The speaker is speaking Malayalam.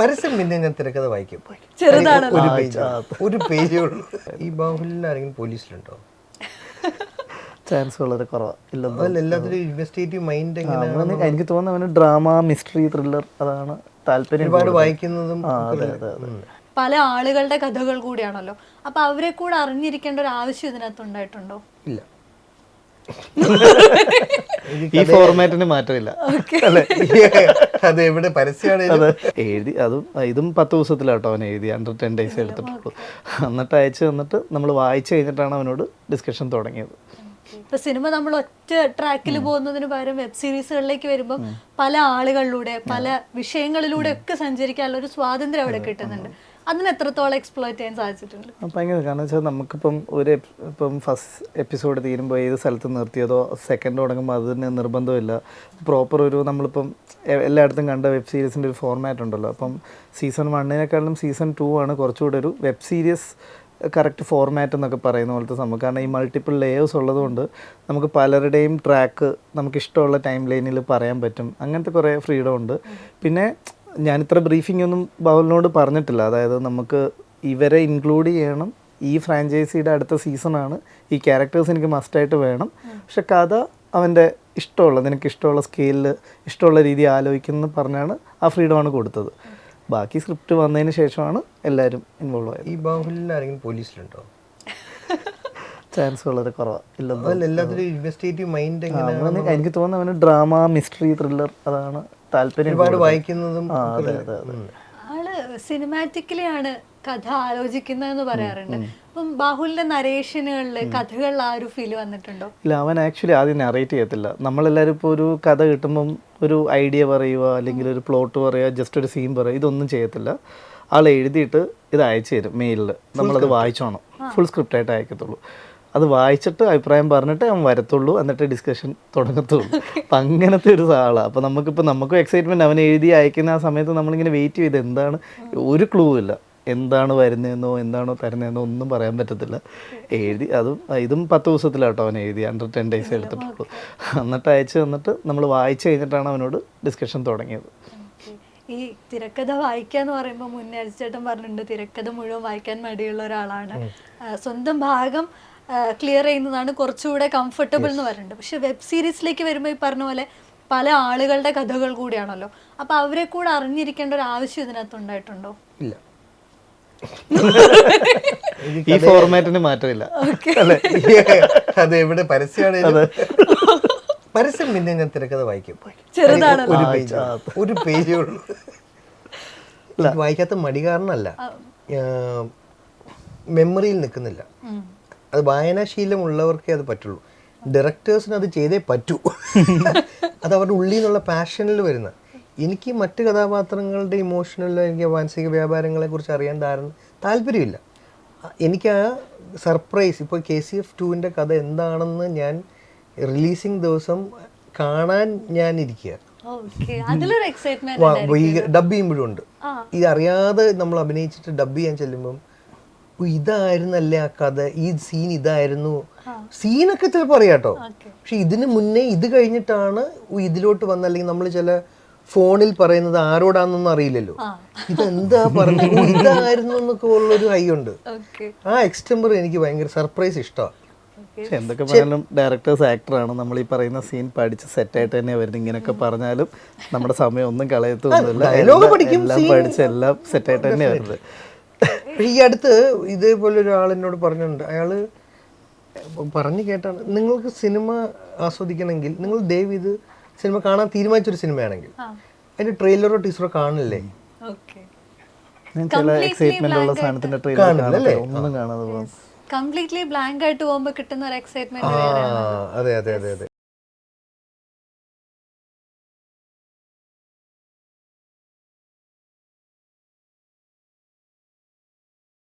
പരസ്യം പിന്നെ ഞാൻ തിരക്കഥ വായിക്കും. ചെറുതാണ്. ഒരു പേജ് ഒരു പേജേ ഉള്ളൂ. ഈ ബാഹുലിൽ ആരെങ്കിലും പോലീസിലുണ്ടോ? ചാൻസ് വളരെ കുറവാണ് ഇൻവെസ്റ്റിഗേറ്റീവ് മൈൻഡ് എനിക്ക് തോന്നുന്നു അവന് ഡ്രാമ മിസ്റ്ററി ത്രില്ലർ അതാണ് താല്പര്യം ഒരുപാട് വായിക്കുന്നതും അതെ അതെ അതെ. പല ആളുകളുടെ കഥകൾ കൂടിയാണല്ലോ. അപ്പൊ അവരെ കൂടെ അറിഞ്ഞിരിക്കേണ്ട ഒരു ആവശ്യം ഇതിനകത്ത് ഉണ്ടായിട്ടുണ്ടോ? ഇല്ല. ഈ ഫോർമാറ്റിന് മാറ്റമില്ല. അത് എവിടെ പരസ്യമാണ് എഴുതി അതും ഇതും പത്ത് ദിവസത്തിലാട്ടോ അവൻ എഴുതി അണ്ടർ ടെൻ ഡേയ്സ് എടുത്തിട്ടുള്ളൂ. എന്നിട്ട് അയച്ചു തന്നിട്ട് നമ്മൾ വായിച്ചു കഴിഞ്ഞിട്ടാണ് അവനോട് ഡിസ്കഷൻ തുടങ്ങിയത്. ഇപ്പൊ സിനിമ നമ്മൾ ഒറ്റ ട്രാക്കിൽ പോകുന്നതിന് പകരം വെബ് സീരീസുകളിലേക്ക് വരുമ്പോൾ പല ആളുകളിലൂടെ പല വിഷയങ്ങളിലൂടെ ഒക്കെ സഞ്ചരിക്കാനുള്ള ഒരു സ്വാതന്ത്ര്യം അവിടെ കിട്ടുന്നുണ്ട്. അതിന് എത്രത്തോളം എക്സ്പ്ലോർ ചെയ്യാൻ സാധിച്ചിട്ടുണ്ട്? ഭയങ്കര. കാരണം വെച്ചാൽ നമുക്കിപ്പം ഒരു ഇപ്പം ഫസ്റ്റ് എപ്പിസോഡ് തീരുമ്പോൾ ഏത് സ്ഥലത്ത് നിർത്തിയതോ സെക്കൻഡ് തുടങ്ങുമ്പോൾ അതിന് നിർബന്ധമില്ല. പ്രോപ്പർ ഒരു നമ്മളിപ്പം എല്ലായിടത്തും കണ്ട വെബ് സീരീസിന്റെ ഒരു ഫോർമാറ്റ് ഉണ്ടല്ലോ. അപ്പം സീസൺ വണ്ണിനെക്കാളും സീസൺ ടു ആണ് കുറച്ചുകൂടെ ഒരു വെബ് സീരീസ് കറക്റ്റ് ഫോർമാറ്റ് എന്നൊക്കെ പറയുന്ന പോലത്തെ സംഭവം. കാരണം ഈ മൾട്ടിപ്പിൾ ലേയേഴ്സ് ഉള്ളതുകൊണ്ട് നമുക്ക് പലരുടെയും ട്രാക്ക് നമുക്ക് ഇഷ്ടമുള്ള ടൈം ലൈനിൽ പറയാൻ പറ്റും. അങ്ങനത്തെ കുറേ ഫ്രീഡം ഉണ്ട്. പിന്നെ ഞാനിത്ര ബ്രീഫിംഗ് ഒന്നും ബൗലിനോട് പറഞ്ഞിട്ടില്ല. അതായത് നമുക്ക് ഇവരെ ഇൻക്ലൂഡ് ചെയ്യണം. ഈ ഫ്രാഞ്ചൈസിയുടെ അടുത്ത സീസണാണ് ഈ ക്യാരക്ടേഴ്സ് എനിക്ക് മസ്റ്റായിട്ട് വേണം. പക്ഷെ കഥ അവന്റെ ഇഷ്ടമുള്ള നിനക്ക് ഇഷ്ടമുള്ള സ്കെയിലിൽ ഇഷ്ടമുള്ള രീതി ആലോചിക്കുന്നു പറഞ്ഞാണ് ആ ഫ്രീഡമാണ് കൊടുത്തത്. ബാക്കി സ്ക്രിപ്റ്റ് വന്നതിന് ശേഷമാണ് എല്ലാവരും ഇൻവോൾവ് ആയത്. ഈ ബാഹുലിൽ ആരെങ്കിലും പോലീസിലുണ്ടോ? ചാൻസ് വളരെ കുറവാണ് എനിക്ക് തോന്നുന്നു അവന് ഡ്രാമ മിസ്റ്ററി ത്രില്ലർ അതാണ് താല്പര്യം ഒരുപാട് വായിക്കുന്നതും അതെ അതെ അതെ. ആൾ സിനിമാറ്റിക്കലി ആണ് കഥ ആലോചിക്കുന്നതെന്ന് പറയാറുണ്ട്. അപ്പം ബാഹുലിന്റെ കഥകളിൽ ആ ഒരു ഫീൽ വന്നിട്ടുണ്ടോ? ഇല്ല അവൻ ആക്ച്വലി ആദ്യം നറേറ്റ് ചെയ്യത്തില്ല. നമ്മളെല്ലാവരും ഇപ്പോൾ ഒരു കഥ കിട്ടുമ്പം ഒരു ഐഡിയ പറയുക അല്ലെങ്കിൽ ഒരു പ്ലോട്ട് പറയുക ജസ്റ്റ് ഒരു സീൻ പറയുക ഇതൊന്നും ചെയ്യത്തില്ല. ആൾ എഴുതിയിട്ട് ഇത് അയച്ചു തരും മെയിലിൽ നമ്മളത് വായിച്ചോണം. ഫുൾ സ്ക്രിപ്റ്റായിട്ട് അയക്കത്തുള്ളൂ. അത് വായിച്ചിട്ട് അഭിപ്രായം പറഞ്ഞിട്ട് അവൻ വരത്തുള്ളൂ എന്നിട്ട് ഡിസ്കഷൻ തുടങ്ങത്തുള്ളൂ. അപ്പം അങ്ങനത്തെ ഒരു സാളാണ് അപ്പോൾ നമുക്കിപ്പോൾ നമുക്കും എക്സൈറ്റ്മെന്റ് അവൻ എഴുതി അയക്കുന്ന ആ സമയത്ത് നമ്മളിങ്ങനെ വെയിറ്റ് ചെയ്ത് എന്താണ് ഒരു ക്ലൂ ഇല്ല. എന്താണ് വരുന്നതെന്നോ എന്താണോ തരുന്നതെന്നോ ഒന്നും പറയാൻ പറ്റത്തില്ല. എഴുതി അതും ഇതും പത്ത് ദിവസത്തിലാട്ടോ അവൻ എഴുതി അണ്ടർ ടെൻ ഡേയ്സ് എടുത്തിട്ടുള്ളൂ. എന്നിട്ട് അയച്ചു തന്നിട്ട് നമ്മൾ വായിച്ചു കഴിഞ്ഞിട്ടാണ് അവനോട് ഡിസ്കഷൻ തുടങ്ങിയത്. ഈ തിരക്കഥ വായിക്കുക വായിക്കാന്ന് പറയുമ്പോൾ മുന്നേ അരിച്ചേട്ടൻ പറഞ്ഞിട്ടുണ്ട് തിരക്കഥ മുഴുവൻ വായിക്കാൻ മടിയുള്ള ഒരാളാണ്. സ്വന്തം ഭാഗം ക്ലിയർ ചെയ്യുന്നതാണ് കുറച്ചുകൂടെ കംഫർട്ടബിൾ എന്ന് പറയുന്നുണ്ട് പക്ഷെ വെബ് സീരീസിലേക്ക് വരുമ്പോൾ ഈ പറഞ്ഞ പോലെ പല ആളുകളുടെ കഥകൾ കൂടിയാണല്ലോ. അപ്പൊ അവരെ കൂടെ അറിഞ്ഞിരിക്കേണ്ട ഒരു ആവശ്യം ഇതിനകത്ത് ഉണ്ടായിട്ടുണ്ടോ? ഇല്ല. ഈ ഫോർമാറ്റിന് മാറ്റമില്ല. അല്ലെ? അത് എവിടെ പരസ്യമാണ് പരസ്യം പിന്നെ ഞാൻ തിരക്കഥ വായിക്കും. ചെറുതാണ് ഒരു പേജ്. ഒരു പേജേ ഉള്ളൂ. വായിക്കാത്ത മടി കാരണമല്ല. മെമ്മറിയിൽ നിൽക്കുന്നില്ല. അത് വായനാശീലമുള്ളവർക്കേ അത് പറ്റുള്ളൂ. ഡയറക്ടേഴ്സിന് അത് ചെയ്തേ പറ്റൂ. അത് അവരുടെ ഉള്ളിൽ നിന്നുള്ള പാഷനിൽ വരുന്ന. എനിക്ക് മറ്റ് കഥാപാത്രങ്ങളുടെ ഇമോഷണൽ എനിക്ക് മാനസിക വ്യാപാരങ്ങളെ കുറിച്ച് അറിയാൻ ധാരണ താല്പര്യമില്ല. എനിക്ക് ആ സർപ്രൈസ് ഇപ്പോൾ കെ സി എഫ് ടുവിന്റെ കഥ എന്താണെന്ന് ഞാൻ റിലീസിങ് ദിവസം കാണാൻ ഞാൻ ഇരിക്കുക. ഡബ് ചെയ്യുമ്പോഴും ഉണ്ട് ഇത് അറിയാതെ നമ്മൾ അഭിനയിച്ചിട്ട് ഡബ് ചെയ്യാൻ ചെല്ലുമ്പം "ഓ, ഇതായിരുന്നല്ലേ ആ കഥ? ഈ സീൻ ഇതായിരുന്നു. സീനൊക്കെ ചിലപ്പോൾ അറിയാട്ടോ പക്ഷെ ഇതിന് മുന്നേ ഇത് കഴിഞ്ഞിട്ടാണ് "ഓ, ഇതിലോട്ട് വന്ന അല്ലെങ്കിൽ നമ്മൾ ചില ഫോണിൽ പറയുന്നത് ആരോടാണെന്നൊന്നും അറിയില്ലല്ലോ. ഇതെന്താ പറഞ്ഞു "ഓ, ഇതായിരുന്നു എന്നൊക്കെ ഉള്ളൊരു ഹൈ ഉണ്ട്. ഓക്കെ. ആ എക്സ്റ്റംബർ എനിക്ക് ഭയങ്കര സർപ്രൈസ് ഇഷ്ടമാണ്. പക്ഷെ എന്തൊക്കെ പറഞ്ഞാലും ഡയറക്ടേഴ്സ് ആക്ടറാണ് നമ്മൾ ഈ പറയുന്ന സീൻ പഠിച്ച് സെറ്റായിട്ട് തന്നെ വരുന്നത്. ഇങ്ങനെയൊക്കെ പറഞ്ഞാലും നമ്മുടെ സമയം ഒന്നും കളയത്തൊന്നുമില്ല. എല്ലാം- പഠിക്കും, എല്ലാം scene- പഠിച്ച് എല്ലാം സെറ്റായിട്ട് തന്നെ വരുന്നത്. ഈ അടുത്ത് ഇതേപോലെ ഒരാൾ എന്നോട് പറഞ്ഞിട്ടുണ്ട്. അയാൾ പറഞ്ഞു കേട്ടാണ്. നിങ്ങൾക്ക് സിനിമ ആസ്വദിക്കണമെങ്കിൽ നിങ്ങൾ ദയവ് ഇത് സിനിമ കാണാൻ തീരുമാനിച്ചൊരു സിനിമയാണെങ്കിൽ അതിന്റെ ട്രെയിലറോ ടീച്ചറോ കാണില്ലേ എക്സൈറ്റ്മെന്റ് ഉള്ള സാധനത്തിന്റെ ട്രെയിലർ ഒന്നും കാണാതെ കംപ്ലീറ്റ്ലി ബ്ലാങ്ക് ആയിട്ട് പോകുമ്പോൾ കിട്ടുന്ന ഒരു എക്സൈറ്റ്മെന്റ് അതെ അതെ അതെ അതെ.